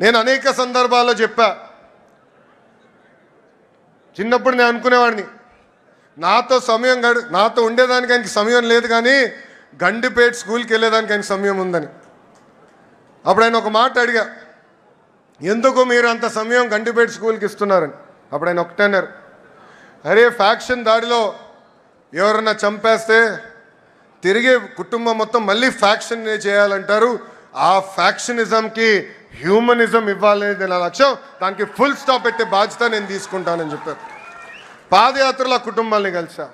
నేను అనేక సందర్భాల్లో చెప్పా. చిన్నప్పుడు నేను అనుకునేవాడిని. నాతో సమయం గడు నాతో ఉండేదానికి ఆయనకి సమయం లేదు కానీ గండిపేట స్కూల్కి వెళ్ళేదానికి ఆయనకి సమయం ఉందని. అప్పుడు ఆయన ఒక మాట అడిగా ఎందుకు మీరు అంత సమయం గండిపేట స్కూల్కి ఇస్తున్నారని? అప్పుడు ఆయన ఒకటన్నారు అరే ఫ్యాక్షన్ దాడిలో ఎవరన్నా చంపేస్తే తిరిగి కుటుంబం మొత్తం మళ్ళీ ఫ్యాక్షన్ చేయాలంటారు. ఆ ఫ్యాక్షనిజంకి హ్యూమనిజం ఇవ్వాలనేది నా లక్ష్యం దానికి ఫుల్ స్టాప్ పెట్టే బాధ్యత నేను తీసుకుంటానని చెప్పారు. పాదయాత్రలో ఆ కుటుంబాన్ని కలిసా.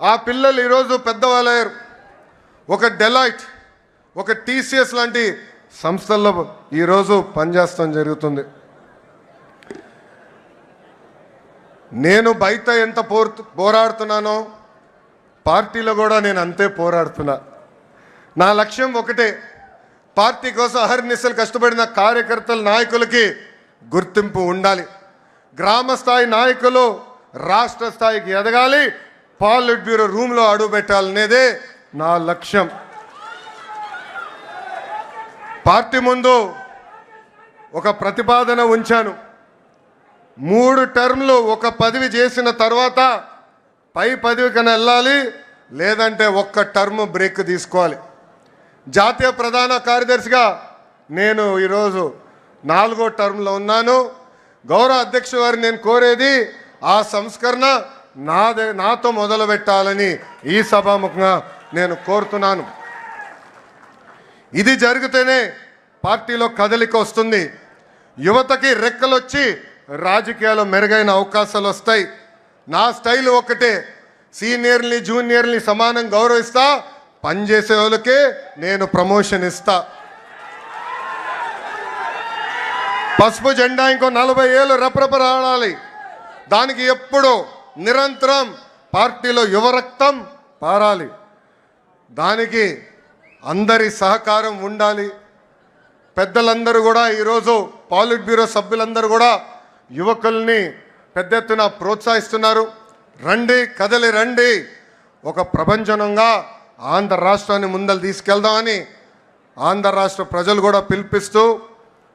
ఆ పిల్లలు ఈరోజు పెద్దవాళ్ళయ్యారు ఒక డెలైట్ ఒక టీసీఎస్ లాంటి సంస్థల్లో ఈరోజు పనిచేస్తాం జరుగుతుంది. నేను బయట ఎంత పోర్ పోరాడుతున్నానో పార్టీలో కూడా నేను అంతే పోరాడుతున్నా. నా లక్ష్యం ఒకటే పార్టీ కోసం అహర్నిశలు కష్టపడిన కార్యకర్తల నాయకులకి గుర్తింపు ఉండాలి. గ్రామ స్థాయి నాయకులు రాష్ట్ర స్థాయికి ఎదగాలి. పాలిట్ బ్యూరో రూమ్లో అడుగు పెట్టాలనేదే నా లక్ష్యం. పార్టీ ముందు ఒక ప్రతిపాదన ఉంచాను. మూడు టర్మ్లు ఒక పదవి చేసిన తర్వాత పై పదవికన వెళ్ళాలి లేదంటే ఒక్క టర్మ్ బ్రేక్ తీసుకోవాలి. జాతీయ ప్రధాన కార్యదర్శిగా నేను ఈరోజు నాలుగో టర్మ్లో ఉన్నాను. గౌరవ అధ్యక్ష వారిని నేను కోరేది ఆ సంస్కరణ నాదే నాతో మొదలు పెట్టాలని ఈ సభాముఖంగా నేను కోరుతున్నాను. ఇది జరిగితేనే పార్టీలో కదలిక వస్తుంది. యువతకి రెక్కలొచ్చి రాజకీయాల్లో మెరుగైన అవకాశాలు వస్తాయి. నా స్టైల్ ఒకటే. సీనియర్ని జూనియర్ని సమానం గౌరవిస్తా పనిచేసే వాళ్ళకే నేను ప్రమోషన్ ఇస్తా. పసుపు జెండా ఇంకో నలభై ఏళ్ళు రెపరెపరాడాలి. దానికి ఎప్పుడు నిరంతరం పార్టీలో యువరక్తం పారాలి. దానికి అందరి సహకారం ఉండాలి. పెద్దలందరూ కూడా ఈరోజు పాలిట్ బ్యూరో సభ్యులందరూ కూడా యువకుల్ని పెద్ద ఎత్తున ప్రోత్సహిస్తున్నారు. రండి కదలి రండి. ఒక ప్రపంచనంగా ఆంధ్ర రాష్ట్రాన్ని ముందలు తీసుకెళ్దామని ఆంధ్ర రాష్ట్ర ప్రజలు కూడా పిలిపిస్తూ